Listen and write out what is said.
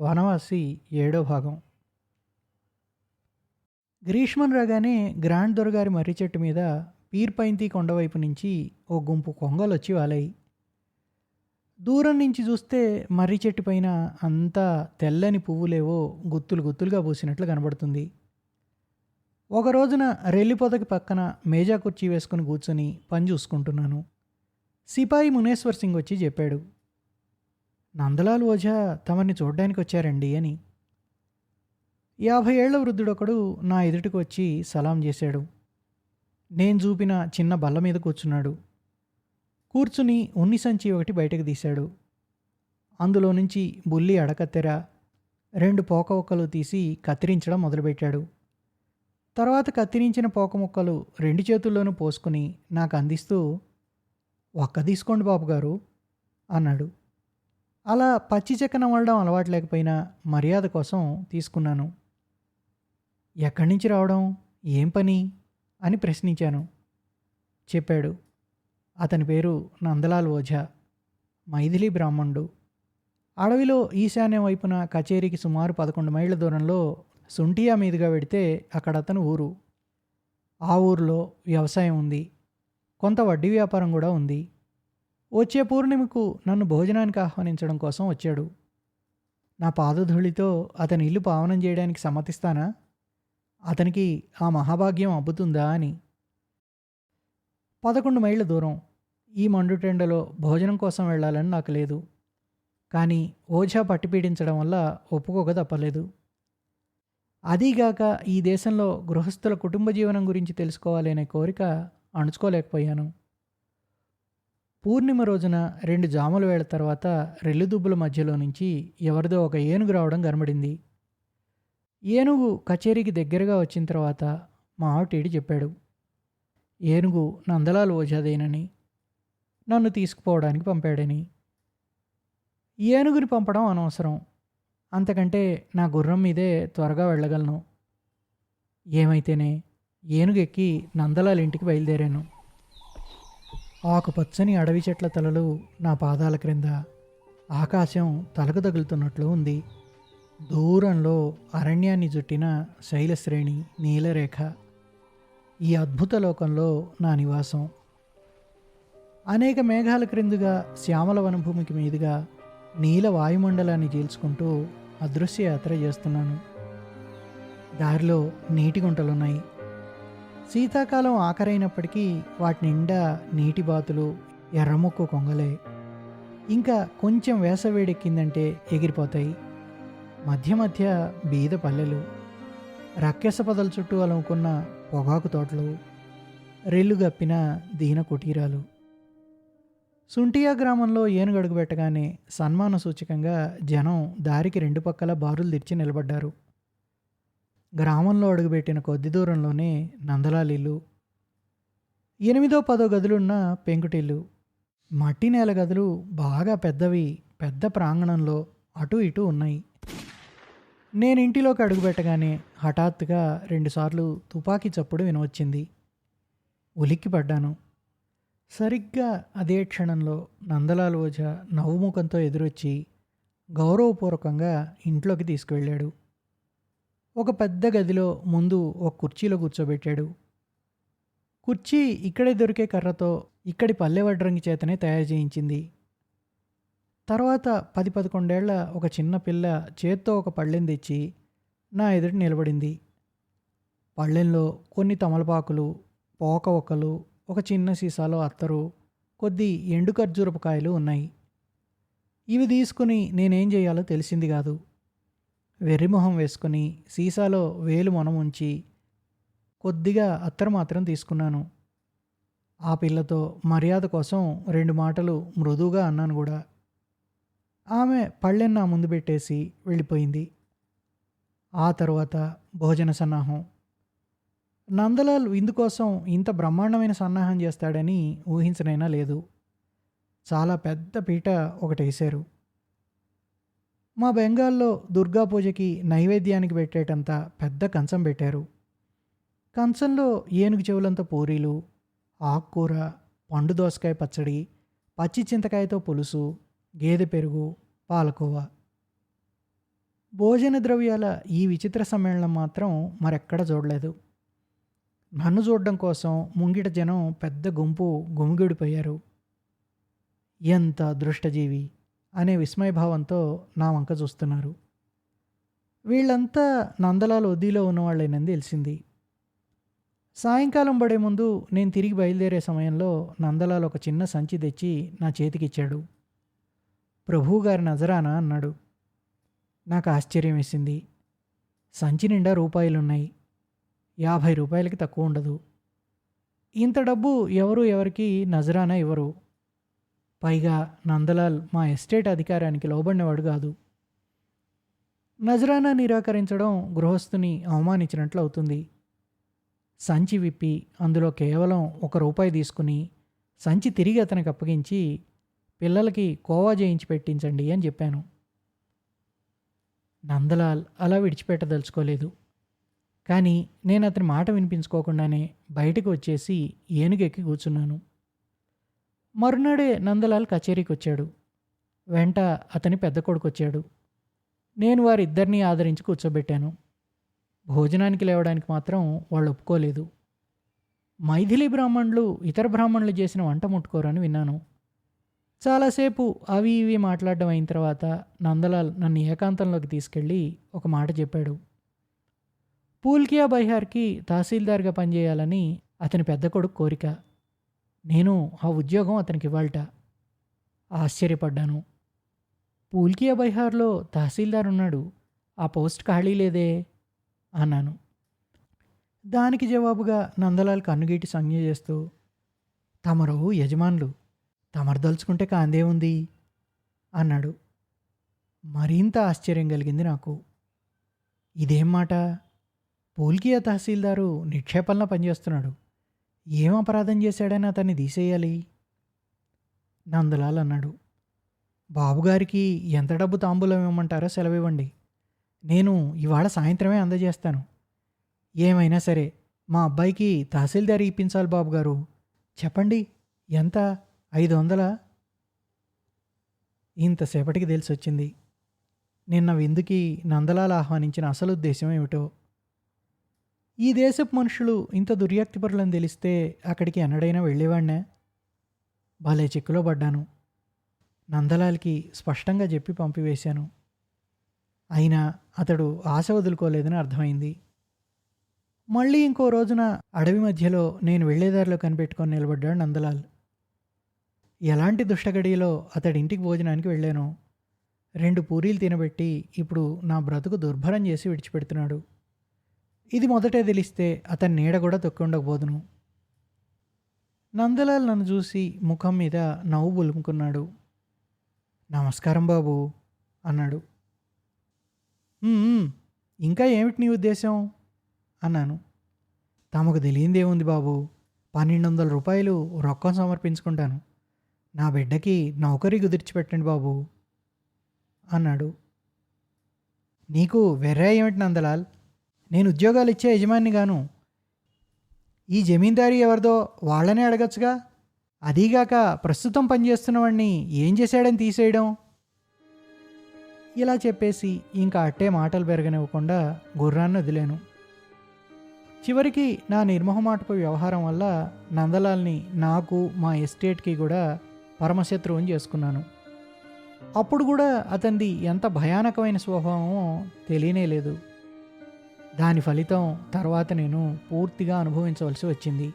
వనవాసి ఏడో భాగం. గ్రీష్మం రాగానే గ్రాండ్ దొరగారి మర్రి చెట్టు మీద పీర్పైంతి కొండవైపు నుంచి ఓ గుంపు కొంగలు వచ్చి వాలాయి దూరం నుంచి చూస్తే మర్రి చెట్టు పైన అంతా తెల్లని పువ్వులేవో గుత్తులు గుత్తులుగా పూసినట్లు కనబడుతుంది. ఒక రోజున రెల్లి పొదకి పక్కన మేజా కుర్చీ వేసుకుని కూర్చొని పని చూసుకుంటున్నాను. సిపాయి మునేశ్వర్ సింగ్ వచ్చి చెప్పాడు నందలాల్ ఓజా తమని చూడ్డానికి వచ్చారండి అని. యాభై ఏళ్ళ వృద్ధుడొకడు నా ఎదుటికి వచ్చి సలాం చేశాడు. నేను చూపిన చిన్న బల్ల మీద కూర్చున్నాడు. కూర్చుని ఉన్ని సంచి ఒకటి బయటకు తీశాడు. అందులో నుంచి బుల్లి అడకత్తెర రెండు పోక ఒక్కలు తీసి కత్తిరించడం మొదలుపెట్టాడు. తర్వాత కత్తిరించిన పోక ముక్కలు రెండు చేతుల్లోనూ పోసుకుని నాకు అందిస్తూ ఒక్క తీసుకోండి బాబు గారు అన్నాడు. అలా పచ్చి చెక్కన నమలడం అలవాటు లేకపోయినా మర్యాద కోసం తీసుకున్నాను. ఎక్కడి నుంచి రావడం? ఏం పని? అని ప్రశ్నించాను. చెప్పాడు. అతని పేరు నందలాల్ ఓఝా మైథిలి బ్రాహ్మణుడు. అడవిలో ఈశాన్యం వైపున కచేరీకి సుమారు పదకొండు మైళ్ళ దూరంలో సుంటియా మీదుగా వెడితే అక్కడ అతను ఊరు. ఆ ఊరిలో వ్యవసాయం ఉంది. కొంత వడ్డీ వ్యాపారం కూడా ఉంది. వచ్చే పూర్ణిమకు నన్ను భోజనానికి ఆహ్వానించడం కోసం వచ్చాడు. నా పాదధూళితో అతని ఇల్లు పావనం చేయడానికి సమ్మతిస్తానా? అతనికి ఆ మహాభాగ్యం అబ్బుతుందా అని. పదకొండు మైళ్ళ దూరం ఈ మండుటెండలో భోజనం కోసం వెళ్ళాలని నాకు లేదు. కానీ ఓజా పట్టిపీడించడం వల్ల ఒప్పుకోక తప్పలేదు. అదీగాక ఈ దేశంలో గృహస్థుల కుటుంబ జీవనం గురించి తెలుసుకోవాలనే కోరిక అణుచుకోలేకపోయాను. పూర్ణిమ రోజున రెండు జాముల వేళ తర్వాత రెల్లుదుబ్బుల మధ్యలో నుంచి ఎవరిదో ఒక ఏనుగు రావడం కనబడింది ఏనుగు కచేరీకి దగ్గరగా వచ్చిన తర్వాత మా ఆవిటీడి చెప్పాడు ఏనుగు నందలాలు ఓజాదేనని నన్ను తీసుకుపోవడానికి పంపాడని. ఏనుగుని పంపడం అనవసరం. అంతకంటే నా గుర్రం మీదే త్వరగా వెళ్ళగలను. ఏమైతేనే ఏనుగు ఎక్కి ఇంటికి బయలుదేరాను. ఆకుపచ్చని అడవి చెట్ల తలలు నా పాదాల క్రింద ఆకాశం తలకు తగులుతున్నట్లు ఉంది. దూరంలో అరణ్యాన్ని జుట్టిన శైలశ్రేణి నీలరేఖ. ఈ అద్భుత లోకంలో నా నివాసం. అనేక మేఘాల క్రిందుగా శ్యామల వనభూమికి మీదుగా నీల వాయుమండలాన్ని చీల్చుకుంటూ అదృశ్య యాత్ర చేస్తున్నాను. దారిలో నీటి గుంటలున్నాయి. శీతాకాలం ఆఖరైనప్పటికీ వాటి నిండా నీటి బాతులు ఎర్రముక్కు కొంగలే. ఇంకా కొంచెం వేసవేడెక్కిందంటే ఎగిరిపోతాయి. మధ్య మధ్య బీద పల్లెలు రక్కెస పదల చుట్టూ అలముకున్న పొగాకు తోటలు రెల్లు గప్పిన దీన కుటీరాలు. సుంటియా గ్రామంలో ఏనుగడుగు పెట్టగానే సన్మాన సూచకంగా జనం దారికి రెండు పక్కల బారులు తెరిచి నిలబడ్డారు. గ్రామంలో అడుగుపెట్టిన కొద్ది దూరంలోనే నందలాలిల్లు ఎనిమిదో పదో గదులున్న పెంకుటిల్లు మట్టి నేల గదులు బాగా పెద్దవి పెద్ద ప్రాంగణంలో అటు ఇటు ఉన్నాయి. నేను ఇంటిలోకి అడుగుపెట్టగానే హఠాత్తుగా రెండుసార్లు తుపాకీ చప్పుడు వినవచ్చింది. ఉలిక్కి పడ్డాను సరిగ్గా అదే క్షణంలో నందలాల్ ఓజా నవ్వుముఖంతో ఎదురొచ్చి గౌరవపూర్వకంగా ఇంట్లోకి తీసుకువెళ్ళాడు. ఒక పెద్ద గదిలో ముందు ఒక కుర్చీలో కూర్చోబెట్టాడు. కుర్చీ ఇక్కడే దొరికే కర్రతో ఇక్కడి పల్లె వడ్రంగి చేతనే తయారు చేయించింది. తర్వాత పది పదకొండేళ్ళ ఒక చిన్న పిల్ల చేత్తో ఒక పళ్ళెం తెచ్చి నా ఎదుటి నిలబడింది. పళ్ళెంలో కొన్ని తమలపాకులు పోక ఒకలు ఒక చిన్న సీసాలో అత్తరు కొద్ది ఎండు ఖర్జూరపు కాయలు ఉన్నాయి. ఇవి తీసుకుని నేనేం చేయాలో తెలిసింది కాదు. వెర్రిమొహం వేసుకుని సీసాలో వేలు మొనముంచి కొద్దిగా అత్తరు మాత్రం తీసుకున్నాను. ఆ పిల్లతో మర్యాద కోసం రెండు మాటలు మృదువుగా అన్నాను కూడా. ఆమె పళ్ళెన్న నా ముందు పెట్టేసి వెళ్ళిపోయింది. ఆ తర్వాత భోజన సన్నాహం. నందలాల్ విందు కోసం ఇంత బ్రహ్మాండమైన సన్నాహం చేస్తాడని ఊహించనైనా లేదు. చాలా పెద్ద పీట ఒకటేశారు. వేశారు మా బెంగాల్లో దుర్గా పూజకి నైవేద్యానికి పెట్టేటంత పెద్ద కంచం పెట్టారు. కంచంలో ఏనుగు చెవులంత పూరీలు ఆకుకూర పండు దోసకాయ పచ్చడి పచ్చి చింతకాయతో పులుసు గేదె పెరుగు పాలకోవా. భోజన ద్రవ్యాల ఈ విచిత్ర సమ్మేళనం మాత్రం మరెక్కడ చూడలేదు. నన్ను చూడడం కోసం ముంగిట జనం పెద్ద గుంపు గుమిగూడిపోయారు. ఎంత అదృష్టజీవి! అనే విస్మయభావంతో నా వంక చూస్తున్నారు. వీళ్ళంతా నందలాల వద్దీలో ఉన్నవాళ్ళేనని తెలిసింది. సాయంకాలం పడే ముందు నేను తిరిగి బయలుదేరే సమయంలో నందలాల్ ఒక చిన్న సంచి తెచ్చి నా చేతికిచ్చాడు. ప్రభువుగారి నజరానా అన్నాడు. నాకు ఆశ్చర్యం వేసింది. సంచి నిండా రూపాయలున్నాయి. యాభై రూపాయలకి తక్కువ ఉండదు. ఇంత డబ్బు ఎవరు ఎవరికి నజరానా ఇవ్వరు. పైగా నందలాల్ మా ఎస్టేట్ అధికారానికి లోబడినవాడు కాదు. నజరానా నిరాకరించడం గృహస్థుని అవమానించినట్లు అవుతుంది. సంచి విప్పి అందులో కేవలం ఒక రూపాయి తీసుకుని సంచి తిరిగి అతనికి అప్పగించి పిల్లలకి కోవా చేయించి పెట్టించండి అని చెప్పాను. నందలాల్ అలా విడిచిపెట్టదలుచుకోలేదు. కానీ నేను అతని మాట వినిపించుకోకుండానే బయటకు వచ్చేసి ఏనుగెక్కి కూర్చున్నాను. మరునాడే నందలాల్ కచేరీకి వచ్చాడు వెంట అతని పెద్ద కొడుకు వచ్చాడు నేను వారిద్దరినీ ఆదరించి కూర్చోబెట్టాను. భోజనానికి లేవడానికి మాత్రం వాళ్ళు ఒప్పుకోలేదు మైథిలి బ్రాహ్మణులు ఇతర బ్రాహ్మణులు చేసిన వంట ముట్టుకోరని విన్నాను. చాలాసేపు అవి ఇవి మాట్లాడడం అయిన తర్వాత నందలాల్ నన్ను ఏకాంతంలోకి తీసుకెళ్ళి ఒక మాట చెప్పాడు. పూల్కియా బైహార్కి తహసీల్దార్గా పనిచేయాలని అతని పెద్ద కొడుకు కోరిక. నేను ఆ ఉద్యోగం అతనికి ఇవ్వాలట. ఆశ్చర్యపడ్డాను. పూల్కియా బైహార్లో తహసీల్దార్ ఉన్నాడు. ఆ పోస్ట్ ఖాళీ లేదే అన్నాను. దానికి జవాబుగా నందలాల్ కన్నుగీటి సంజ్ఞ చేస్తూ తమరు యజమానులు తమరు దలుచుకుంటే కాందే ఉంది అన్నాడు. మరింత ఆశ్చర్యం కలిగింది నాకు. ఇదేం మాట? పోల్కియా తహసీల్దారు నిక్షేపంలో పనిచేస్తున్నాడు. ఏం అపరాధం చేశాడని అతన్ని తీసేయాలి? నందలాల్ అన్నాడు. బాబుగారికి ఎంత డబ్బు తాంబూలం ఇవ్వమంటారో సెలవివ్వండి. నేను ఇవాళ సాయంత్రమే అందజేస్తాను. ఏమైనా సరే మా అబ్బాయికి తహసీల్దార్ ఇప్పించాలి బాబుగారు. చెప్పండి ఎంత? ఐదు వందలా? ఇంతసేపటికి తెలిసి వచ్చింది నిన్న విందుకి నందలాల్ ఆహ్వానించిన అసలు ఉద్దేశం ఏమిటో? ఈ దేశపు మనుషులు ఇంత దుర్యాక్తిపరులని తెలిస్తే అక్కడికి ఎన్నడైనా వెళ్ళేవాడినా? భలే చిక్కులో పడ్డాను. నందలాల్కి స్పష్టంగా చెప్పి పంపివేశాను. అయినా అతడు ఆశ వదులుకోలేదని అర్థమైంది. మళ్ళీ ఇంకో రోజున అడవి మధ్యలో నేను వెళ్ళేదారిలో కనిపెట్టుకొని నిలబడ్డాడు నందలాల్. ఎలాంటి దుష్టగడియలో అతడి ఇంటికి భోజనానికి వెళ్ళాను? రెండు పూరీలు తినబెట్టి ఇప్పుడు నా బ్రతుకు దుర్భరం చేసి విడిచిపెడుతున్నాడు. ఇది మొదటే తెలిస్తే అతని నీడ కూడా తొక్కి ఉండకపోదును. నందలాల్ నన్ను చూసి ముఖం మీద నవ్వు బులుముకున్నాడు. నమస్కారం బాబు అన్నాడు. ఇంకా ఏమిటి నీ ఉద్దేశం? అన్నాను. తమకు తెలియందేముంది బాబు పన్నెండు వందల రూపాయలు రొక్కం సమర్పించుకుంటాను. నా బిడ్డకి నౌకరీ కుదిర్చిపెట్టండి బాబు అన్నాడు. నీకు వెర్రా ఏమిటి నందలాల్? నేను ఉద్యోగాలు ఇచ్చే యజమాని గాను. ఈ జమీందారీ ఎవరిదో వాళ్ళనే అడగచ్చుగా. అదీగాక ప్రస్తుతం పనిచేస్తున్నవాడిని ఏం చేశాడని తీసేయడం. ఇలా చెప్పేసి ఇంకా అట్టే మాటలు పెరగనివ్వకుండా గుర్రాన్ని వదిలేను. చివరికి నా నిర్మోహమాటపు వ్యవహారం వల్ల నందలాల్ని నాకు మా ఎస్టేట్కి కూడా పరమశత్రువుని చేసుకున్నాను. అప్పుడు కూడా అతనిది ఎంత భయానకమైన స్వభావమో తెలియనే లేదు. దాని ఫలితం తర్వాత నేను పూర్తిగా అనుభవించవలసి వచ్చింది.